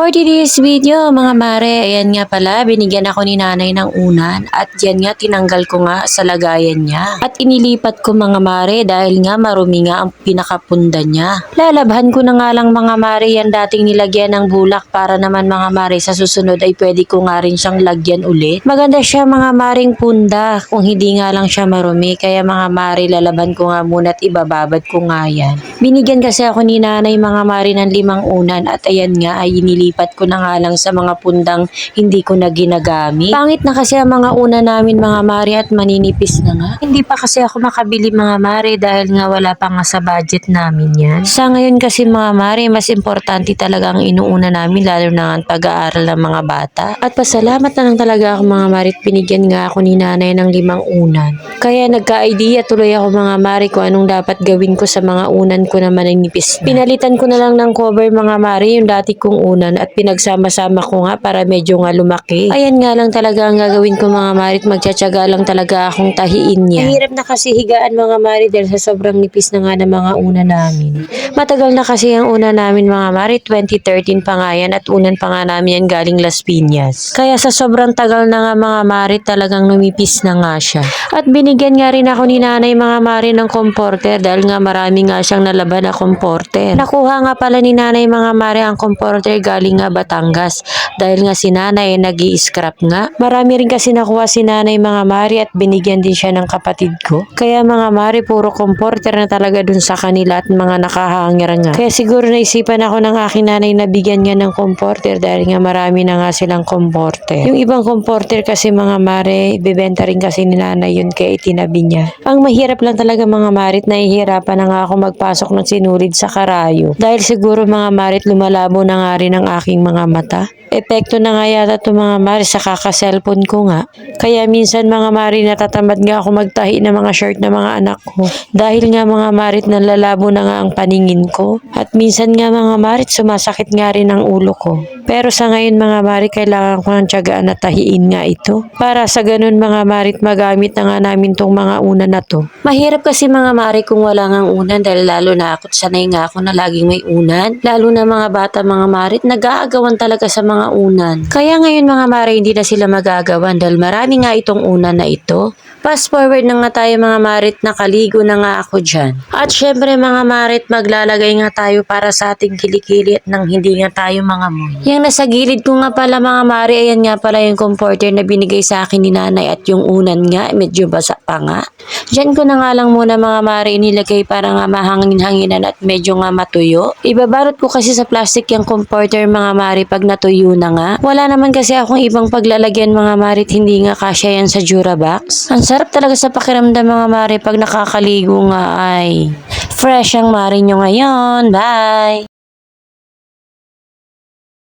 For today's video, mga mare, ayan nga pala, binigyan ako ni nanay ng unan at yan nga tinanggal ko nga sa lagayan niya. At inilipat ko mga mare dahil nga marumi nga ang pinakapunda niya. Lalabhan ko na nga lang mga mare yan dating nilagyan ng bulak para naman mga mare sa susunod ay pwede ko nga rin siyang lagyan ulit. Maganda siya mga maring punda kung hindi nga lang siya marumi kaya mga mare lalaban ko nga muna at ibababad ko nga yan. Binigyan kasi ako ni nanay mga mare ng limang unan at ayan nga ay inilipat ko na nga lang sa mga pundang hindi ko na ginagamit. Pangit na kasi ang mga una namin mga mare at maninipis na nga. Hindi pa kasi ako makabili mga mare dahil nga wala pa nga sa budget namin yan. Sa ngayon kasi mga mare, mas importante talaga ang inuuna namin lalo na ang pag-aaral ng mga bata. At pasalamat na lang talaga ako mga mare at binigyan nga ako ni nanay ng limang unan. Kaya nagka-idea tuloy ako mga mare kung anong dapat gawin ko sa mga unan ko na maninipis na. Pinalitan ko na lang ng cover mga mare yung dati kong unan at pinagsama-sama ko nga para medyo nga lumaki. Ayan nga lang talaga ang gagawin ko mga mare at magtsatsaga lang talaga akong tahiin niya. Mahirap na kasi higaan mga mare dahil sa sobrang nipis na nga ng mga una namin. Matagal na kasi ang una namin mga mare, 2013 pa nga yan at unan pa nga namin yan galing Las Piñas. Kaya sa sobrang tagal na nga mga mare talagang numipis na nga siya. At binigyan nga rin ako ni nanay mga mare ng comforter dahil nga marami nga siyang nalaban na comforter. Nakuha nga pala ni nanay mga mare ang comforter galing nga Batangas dahil nga si nanay nag scrap nga. Marami rin kasi nakuha si nanay mga mare at binigyan din siya ng kapatid ko. Kaya mga mare puro comforter na talaga dun sa kanila at mga nakahangir nga. Kaya siguro naisipan ako ng aking nanay na bigyan nga ng comforter dahil nga marami na nga silang comforter. Yung ibang comforter kasi mga mare, ibebenta rin kasi ni nanay yun kaya itinabi niya. Ang mahirap lang talaga mga marit, nahihirapan na nga ako magpasok ng sinulid sa karayo. Dahil siguro mga marit, lumalabo na nga rin ang aking mga mata. Epekto na nga yata to mga mari sa kaka-cellphone ko nga. Kaya minsan mga mari natatamad nga ako magtahi ng mga shirt ng mga anak ko. Dahil nga mga marit nalalabo na nga ang paningin ko. At minsan nga mga marit sumasakit nga rin ang ulo ko. Pero sa ngayon mga marit kailangan ko ng tiyagaan na tahiin nga ito. Para sa ganun mga marit magamit na nga namin tong mga una na to. Mahirap kasi mga mari kung wala nga unan dahil lalo na ako sanay nga ako na laging may unan. Lalo na mga bata mga marit nag-aagawan talaga sa mga unan. Kaya ngayon mga mari hindi na sila magagawan dahil marami nga itong unan na ito. Fast forward na nga tayo mga marit, nakaligo na nga ako dyan. At syempre mga marit, maglalagay nga tayo para sa ating kilikili at nang hindi nga tayo mga moy. Yung nasa gilid ko nga pala mga mari, ayan nga pala yung comforter na binigay sa akin ni nanay at yung unan nga, medyo basa pa nga. Diyan ko na nga lang muna mga mari inilagay para nga mahangin-hanginan at medyo nga matuyo. Ibabalot ko kasi sa plastic yung comforter mga mari pag natuyo na nga. Wala naman kasi akong ibang paglalagyan mga marit, hindi nga kasya yan sa Durabox. Ang sarap talaga sa pakiramdam mga mari pag nakakaligo nga ay fresh ang mari nyo ngayon. Bye!